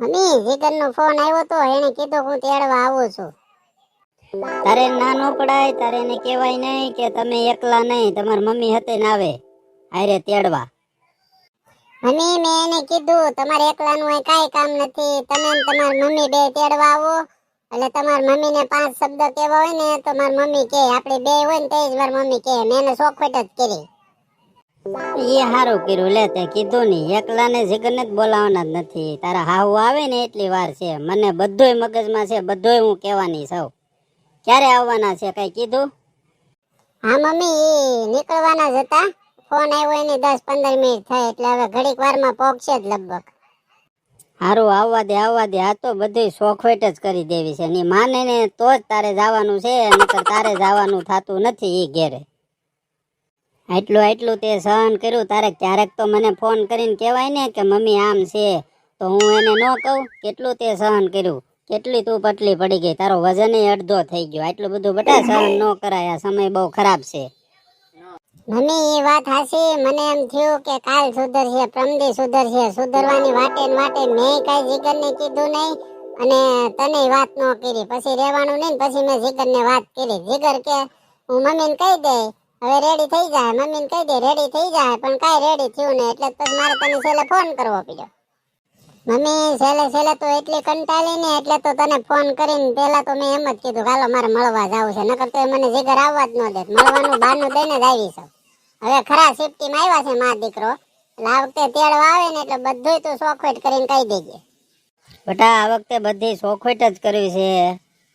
Mummy જીગર નો phone આવ્યો તો એને કીધું હું તેડવા આવું છું. તારે ના નો પડાય તારે એને કહેવાય નહીં કે તમે એકલા નહીં તમારી મમ્મી હતે ને આવે હારે તેડવા. મમ્મી મેં એને કીધું તમારે એકલાનું અહીં કાંઈ કામ નથી તમે ને તમારી મમ્મી બે તેડવા આવો. એટલે તમારી મમ્મીને પાંચ શબ્દ કહેવા હોય ને તો મારી મમ્મી કહે આપણે બે હોય ને તે જ મારી મમ્મી કહે. મેં એને ચોખવટ જ કરી. એ હારું કર્યું લે તે કીધું નહીં. એકલાને જીગરને જ બોલાવવાના જ નથી. તારા હાહુ આવે ને એટલી વાર છે. મને બધોય મગજમાં છે બધોય હું કહેવાની સૌ ક્યારે આવવાના છે કઈ કીધું? હા મમ્મી નીકળવાના જ હતા. ફોન આવ્યો એની દસ પંદર મિનિટ થઈ એટલે હવે ઘડીક વારમાં પહોંચશે જ લગભગ. હારું આવવા દે આવવા દે. આ તો બધી શોખવેટ જ કરી દેવી છે. ની માને ને તો જ તારે જવાનું છે નકર તારે જવાનું થતું નથી એ ઘેરે. આટલું આટલું તે સહન કર્યું, તારે ક્યારેક તો મને ફોન કરીને કહેવાય ને કે મમ્મી આમ છે. તો હું એને ન કહું, કેટલું તે સહન કર્યું. કેટલી તું પટલી પડી ગઈ, તારો વજન અડધો થઈ ગયો. આટલું બધું બટા સહન ન કરાય, આ સમય બહુ ખરાબ છે. મમ્મી એ વાત હાસી મને એમ થયું કે કાલ સુધરશે, પ્રમદી સુધરશે. સુધરવાની વાટે માટે મેં કાંઈ જીગરને કીધું નહીં અને તને વાત ન કરી. પછી રહેવાનું નહીં પછી મેં જીગરને વાત કરી. જીગર કે, હું મમ્મીને કહી દે હવે રેડી થઈ જાય. મમ્મીને કહી દે રેડી થઈ જાય, પણ કાંઈ રેડી થયું ને એટલે મારે તને છેલ્લે ફોન કરવો પડ્યો. મમ્મી, છેલ્લે છેલ્લે તો એટલી કંટાળી ને, એટલે તો તને ફોન કરીને પેલા તો મેં એમ જ કીધું હાલો, મારે મળવા જવું છે. નકર તો મને જીગર આવવા જ ન દે મળવાનું બહાનું દઈને જ આવી છું હવે ખરા સેફટીમાં આવ્યા છે મા દીકરો. એટલે આ વખતે તેડવા આવે ને, એટલે બધુંય તું શોખવેટ કરીને કહી દેજે. બટા, આ વખતે બધી શોખવેટ જ કરવી છે.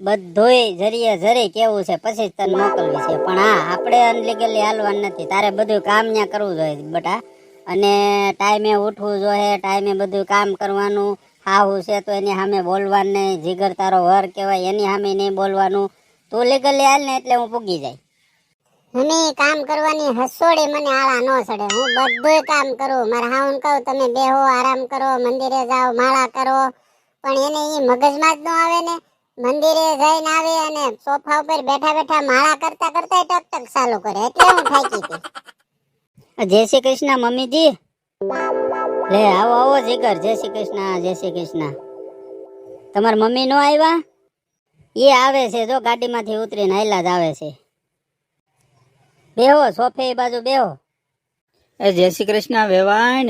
બધુંય જરીએ જરી કેવું છે, પછી જ તને મોકલવી છે. પણ હા, આપણે અનલીગલી હાલવાનું નથી. તારે બધું કામ ત્યાં કરવું જોઈએ બટા. અને ટાઈમે ઉઠવું જોઈએ, ટાઈમે બધું કામ કરવાનું. હાહું છે તો એની સામે બોલવાનું નહીં જીગર તારો વર કહેવાય, એની સામે નહીં બોલવાનું. તું લીગલી હાલ ને એટલે હું પૂગી જાય. મમ્મી કામ કરવાની હસોડી મને આળા ન સડે હું બધુંય કામ કરું. મારા હાઉન કહું, તમે બેહો, આરામ કરો, મંદિરે જાઓ, માળા કરો. પણ એને એ મગજમાં જ ન આવે ને. મંદિરે જઈને આવી અને સોફા ઉપર બેઠા બેઠા માળા કરતા કરતા ટક ટક ચાલુ કરે. એટલે હું થાકી ગઈ. જય શ્રી કૃષ્ણ મમ્મીજી. લે આવો આવો જીગર. જય શ્રી કૃષ્ણ જય શ્રી કૃષ્ણ. તમારા મમ્મી નો આવ્યા એ આવે છે જો ગાડીમાંથી ઉતરીને આયલા જ આવે છે. બેહો સોફે એ બાજુ બેહો. એ જય શ્રી કૃષ્ણ વેવાણ.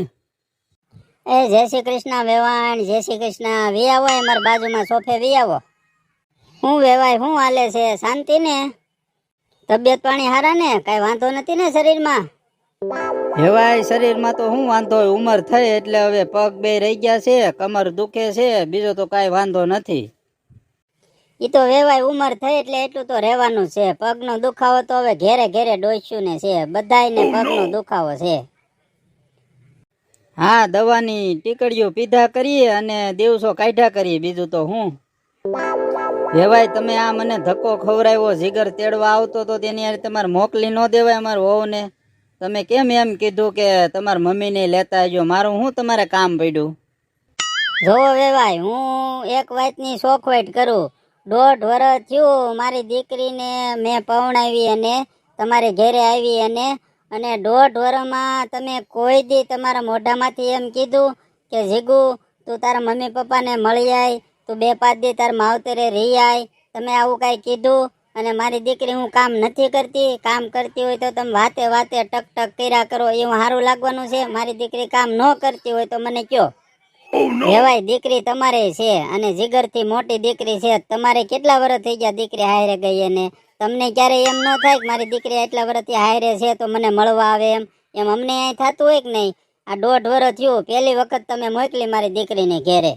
એ જય શ્રી કૃષ્ણ વેવાણ જય શ્રી કૃષ્ણ. વી આવો એ મારા બાજુમાં સોફે વી આવો. હું વેવાય હું હાલે છે? શાંતિ ને? તબિયત પાણી હારા ને? કઈ વાંધો નથી ને શરીરમાં? વેવાય શરીરમાં તો શું વાંધો હોય? ઉંમર થઈ એટલે હવે પગ બે રહી ગયા છે કમર દુખે છે બીજો તો કાંઈ વાંધો નથી. એ તો વેવાય ઉંમર થઈ એટલે એટલું તો રહેવાનું છે. પગનો દુખાવો તો હવે ઘેરે ઘેરે ડોસ્યું ને છે. બધાયને પગનો દુખાવો છે. હા દવાની ટીકડીઓ પીધા કરીએ અને દિવસો કાઢ્યા કરીએ. બીજું તો હું વેવાય તમે આ મને ધક્કો ખવરાવ્યો જીગર તેડવા આવતો તો તેની યાર તમારે મોકલી ન દેવાય અમારું વહુને. તમે કેમ એમ કીધું કે તમારા મમ્મીને લેતા આવજો? મારું હું તમારે કામ પડ્યું? જો વેવાય હું એક વાતની શોખવાઈટ કરું. દોઢ વર્ષ થયું મારી દીકરીને મેં પવણાવી અને તમારે ઘેરે આવી અને અને દોઢ વર્ષમાં તમે કોઈ દી તમારા મોઢામાંથી એમ કીધું કે, જીગુ, તું તારા મમ્મી પપ્પાને મળી આય તું બે પાંચ દી તાર માવતરે રહી આય. તમે આવું કાંઈ કીધું અને મારી દીકરી હું કામ નથી કરતી. કામ કરતી હોય તો તમે વાતે વાતે ટક ટક કર્યા કરો. એવું સારું લાગવાનું છે. મારી દીકરી કામ ન કરતી હોય તો મને કયો? કહેવાય દીકરી તમારે છે અને જીગરથી મોટી દીકરી છે. તમારે કેટલા વર્ષ થઈ ગયા દીકરી હારે ગઈ અને તમને ક્યારે એમ ન થાય કે મારી દીકરી એટલા વર્ષથી હારે છે તો મને મળવા આવે એમ? એમ અમને અહીં થતું હોય કે નહીં? આ દોઢ વર્ષ થયું. પહેલી વખત તમે મોકલી મારી દીકરીને ઘેરે.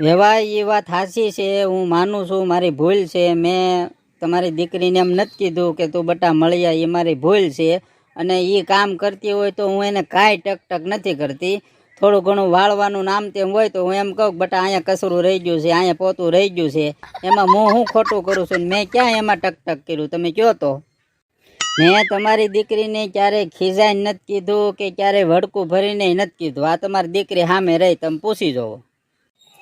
વેવાય એ વાત હાચી છે, હું માનું છું, મારી ભૂલ છે. મેં તમારી દીકરીને એમ નથી કીધું કે તું બટા મળી જાય એ મારી ભૂલ છે. અને એ કામ કરતી હોય તો હું એને કાંઈ ટક નથી કરતી. થોડું ઘણું વાળવાનું નામ તેમ હોય તો હું એમ કહું બટા અહીંયા કસરું રહી ગયું છે, અહીંયા પોતું રહી ગયું છે. એમાં હું હું ખોટું કરું છું મેં ક્યાં એમાં ટક ટક કર્યું? તમે કહો તો? મેં તમારી દીકરીને ક્યારેય ખીજાઈ નથી કીધું કે ક્યારેય વડકું ભરીને નથી કીધું? આ તમારી દીકરી સામે રહી, તમે પૂછી જોવો.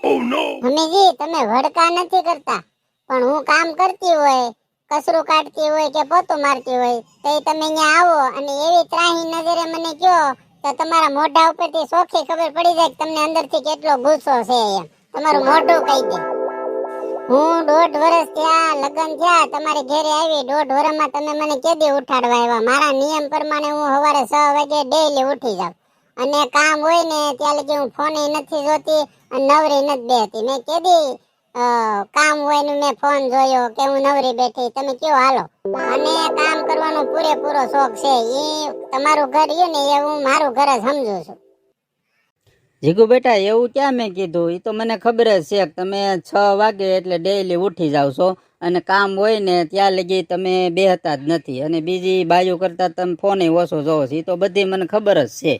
મમ્મીજી તમે વડકા નથી કરતા, પણ હું કામ કરતી હોય કસરો કાઢતી હોય કે પોતું મારતી હોય, તો તમે અહીંયા આવો અને એવી ત્રાહી નજરે મને કહો, તો તમારા મોઢા ઉપરથી સોખી ખબર પડી જાય કે તમને અંદરથી કેટલો ગુસ્સો છે એમ. તમારું મોઢું કહી દે. હું દોઢ વર્ષ ત્યાં લગ્ન થયા, તમારી ઘરે આવી, દોઢ વર્ષમાં તમે મને કેદી ઉઠાડવા આવ્યા? મારા નિયમ પ્રમાણે હું સવારે છ વાગે ડેઈલી ઉઠી જાઉં. અને કામ હોય ને ત્યાં લગી હું ફોન નથી જોતી અને નવરી નથી બેહતી. મેં કીધી કામ હોય ને મેં ફોન જોયો કે હું નવરી બેઠી. તમે કયો હાલો? અને કામ કરવાનો પૂરેપૂરો શોખ છે. એ તમારું ઘર રહ્યું ને એ હું મારું ઘર જ સમજુ છું. જીગુ બેટા, એવું ક્યાં મેં કીધું? એ તો મને ખબર જ છે તમે છ વાગે એટલે ડેઈલી ઉઠી જાવ છો અને કામ હોય ને ત્યાં લગી તમે બેહતા જ નથી. અને બીજી બાજુ કરતા તમે ફોને ઓછો જોવો છો. એ તો બધી મને ખબર જ છે.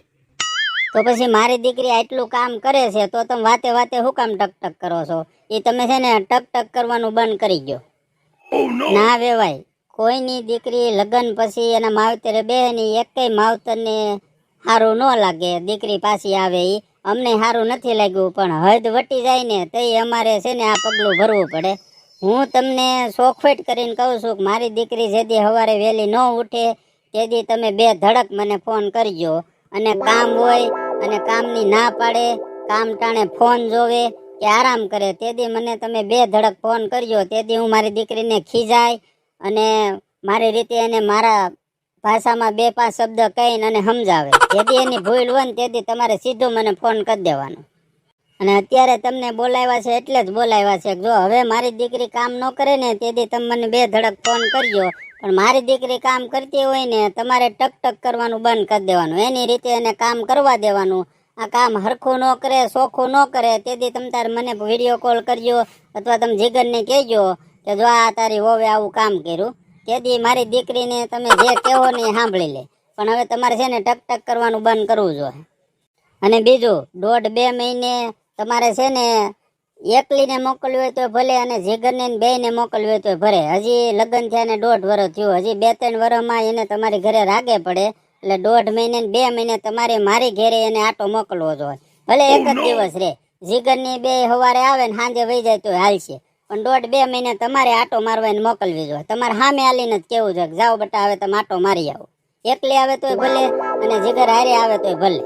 તો પછી મારી દીકરી આટલું કામ કરે છે તો તમે વાતે વાતે શું કામ ટક ટક કરો છો? એ તમે છે ને ટક ટક કરવાનું બંધ કરી દો ના વેવાય. કોઈની દીકરી લગ્ન પછી એના માવતરે બે ની એકેય માવતરને સારું ન લાગે. દીકરી પાછી આવે એ અમને સારું નથી લાગ્યું પણ હદ વટી જાય ને તો અમારે છે ને આ પગલું ભરવું પડે. હું તમને સોખવેટ કરીને કહું છું કે મારી દીકરી જેદી સવારે વહેલી ન ઉઠે તેથી તમે બે ધડક મને ફોન કરજો. અને કામ હોય અને કામની ના પાડે, કામ ટાણે ફોન જોવે કે આરામ કરે. તેદી મને તમે બે ધડક ફોન કર્યો તે દી હું મારી દીકરીને ખીજાય અને મારી રીતે એને મારા ભાષામાં બે પાંચ શબ્દ કહીને અને સમજાવે. જેથી એની ભૂલ હોય ને તેથી તમારે સીધું મને ફોન કરી દેવાનો. અને અત્યારે તમને બોલાવ્યા છે એટલે જ બોલાવ્યા છે. જો હવે મારી દીકરી કામ ન કરે ને તેથી તમે મને બે ધડક ફોન કરજો. પણ મારી દીકરી કામ કરતી હોય ને, તમારે ટક ટક કરવાનું બંધ કરી દેવાનું. એની રીતે એને કામ કરવા દેવાનું. આ કામ હરખું ન કરે, સોખું ન કરે, તેથી તમે તારે મને વીડિયો કોલ કરજો, અથવા તમે જીગરને કહેજો કે જો આ તારી હોવે આવું કામ કર્યું. તેથી મારી દીકરીને તમે જે કહેવો ને એ સાંભળી લે. પણ હવે તમારે છે ને ટક ટક કરવાનું બંધ કરવું જોઈએ. અને બીજું, દોઢ બે મહિને તમારે છે ને એકલીને મોકલવી હોય તો ભલે અને જીગરને ને બેયને મોકલવી હોય તો ભરે. હજી લગ્ન થયા ને દોઢ વર્ષ થયું. હજી બે ત્રણ વર્ષમાં એને તમારી ઘરે રાગે પડે. એટલે દોઢ મહિને બે મહિને તમારે મારી ઘરે એને આટો મોકલવો જોઈએ ભલે એક જ દિવસ રે. જીગરની બે સવારે આવે ને સાંજે વહી જાય તો હાલશે. પણ દોઢ બે મહિને તમારે આટો મારવા ને મોકલવી જોઈએ તમારે સામે હાલીને જ કેવું છે જાઓ બટા, હવે તમે આટો મારી આવો. એકલી આવે તોય ભલે અને જીગર હારે આવે તોય ભલે.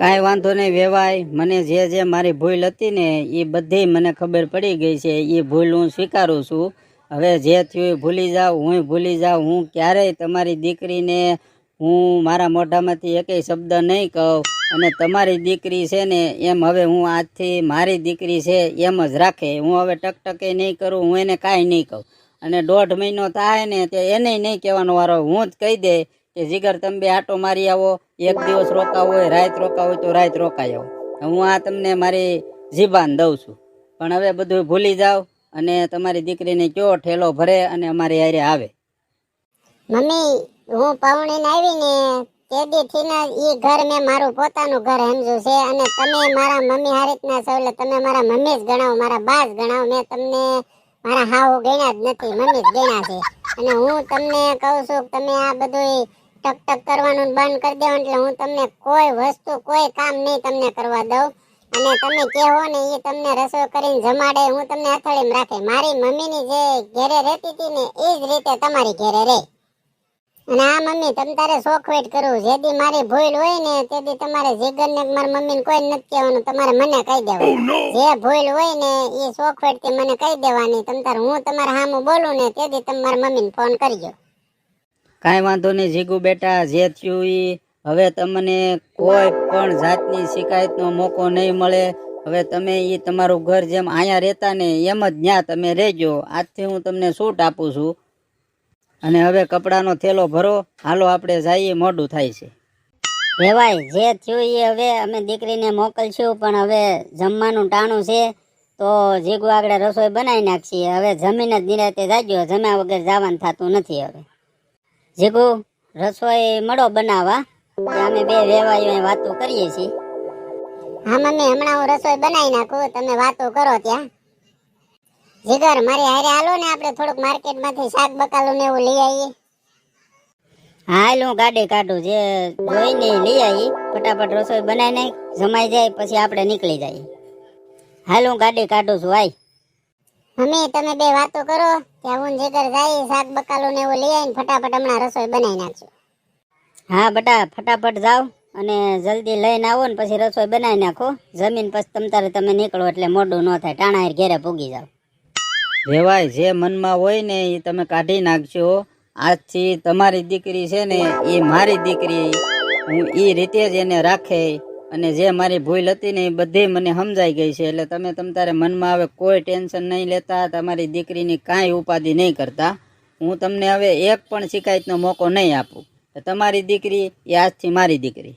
કાંઈ વાંધો નહીં વેવાય. મને જે જે મારી ભૂલ હતી ને એ બધી મને ખબર પડી ગઈ છે. એ ભૂલ હું સ્વીકારું છું. હવે જે થયું ભૂલી જાઉં હું ભૂલી જાઉં હું ક્યારેય તમારી દીકરીને હું મારા મોઢામાંથી એકેય શબ્દ નહીં કહું. અને તમારી દીકરી છે ને એમ હવે હું આજથી મારી દીકરી છે એમ જ રાખે. હું હવે ટકટકે નહીં કરું, હું એને કાંઈ નહીં કહું. અને દોઢ મહિનો થાય ને તે એને નહીં કહેવાનો વારો હું જ કહી દે. કે જીગર તમે બે આટો મારી આવો, એક દિવસ રોકાવો હોય, રાત રોકાવો તો રાત રોકાઈ આવો. હું આ તમને મારી જીબાન દઉં છું. પણ હવે બધું ભૂલી જાઓ અને તમારી દીકરીને કયો ઠેલો ભરે અને અમારી હારે આવે. મમ્મી, હું પાવણીને આવી ને થીના ઈ ઘર મેં મારું પોતાનું ઘર સમજુ છે અને તમે મારા મમ્મી આ રીતના છો એટલે તમે મારા મમ્મી જ ગણાવો, મારા બા જ ગણાવો. મેં તમને મારા હાવ ગણ્યા જ નથી, મમ્મી જ ગણ્યા છે. અને હું તમને કહું છું કે તમે આ બધું ટક ટક કરવાનું બંધ કરી દેવાનું એટલે હું તમને કોઈ વસ્તુ કોઈ કામ નહીં તમને કરવા દઉં. અને તમે કહેવો ને એ તમને રસોઈ કરીને જમાડે હું તમને અથડીમાં રાખે. મારી મમ્મીની જે ઘેરે રહેતી હતી ને એ જ રીતે તમારી ઘેરે રહે. અને આ મમ્મી તમ તારે શોખવેટ કરવું. જેદી મારી ભૂલ હોય ને તેદી તમારે જીગર ને મારી મમ્મી ને કોઈ નથી કહેવાનું. તમારે મને કહી દેવાનું. જે ભૂલ હોય ને એ શોખવેટથી મને કહી દેવાની. તમ તારે હું તમારા સામું બોલું ને તેદી તમે મારી મમ્મી ને ફોન કરજો. કાંઈ વાંધો નહીં, જીગુ બેટા, જે થયું ઈ, હવે તમને કોઈ પણ જાતની શિકાયતનો મોકો નહીં મળે. હવે તમે એ તમારું ઘર જેમ અહીંયા રહેતા ને એમ જ ત્યાં તમે રહેજો. આજથી હું તમને છૂટ આપું છું. અને હવે કપડાનો થેલો ભરો. હાલો, આપણે જઈએ, મોડું થાય છે. રેવાય જે થયું એ હવે અમે દીકરીને મોકલશું, પણ હવે જમવાનું ટાણું છે. તો જીગુ આગળ રસોઈ બનાવી નાખીએ હવે જમીન જ નિરાતે જાગ્યો. જમ્યા વગર જવાનું થતું નથી હવે. જીગુ રસોઈ મળો બનાવવા. અમે બે વેવાયો વાતો કરીએ છીએ. હા મમ્મી હમણાં હું રસોઈ બનાવી નાખું. તમે વાતો કરો ત્યાં. જીગર મારી હારે હાલો ને આપણે થોડુંક માર્કેટમાંથી શાક બકાલું ને એવું લઈ આવીએ. હાલ હું ગાડી કાઢું જે જોઈને લઈ આવી ફટાફટ રસોઈ બનાવી નાખ. જમાઈ જાય પછી આપણે નીકળી જાય. હાલ હું ગાડી કાઢું છું આય મમ્મી તમે બે વાતો કરો. ત્યાં હું જીગર જાય શાક બકાલો ને એવું લઈ આવીને ફટાફટ હમણાં રસોઈ બનાવી નાખજો. હા બટા ફટાફટ જાઓ અને જલ્દી લઈને આવો ને પછી રસોઈ બનાવી નાખો. જમીન પછી તમ તારે તમે નીકળો એટલે મોડું ન થાય. ટાણા ઘેરે પૂગી જાવ વેવાય જે મનમાં હોય ને એ તમે કાઢી નાખજો. આજથી તમારી દીકરી છે ને એ મારી દીકરી. હું એ રીતે જ એને રાખે. અને જે મારી ભૂલ હતી ને એ બધી મને સમજાઈ ગઈ છે. એટલે તમે તમ તારે મનમાં હવે કોઈ ટેન્શન નહીં લેતા, તમારી દીકરીની કાંઈ ઉપાધિ નહીં કરતા. હું તમને હવે એક પણ શિકાયતનો મોકો નહીં આપું. તમારી દીકરી એ આજથી મારી દીકરી.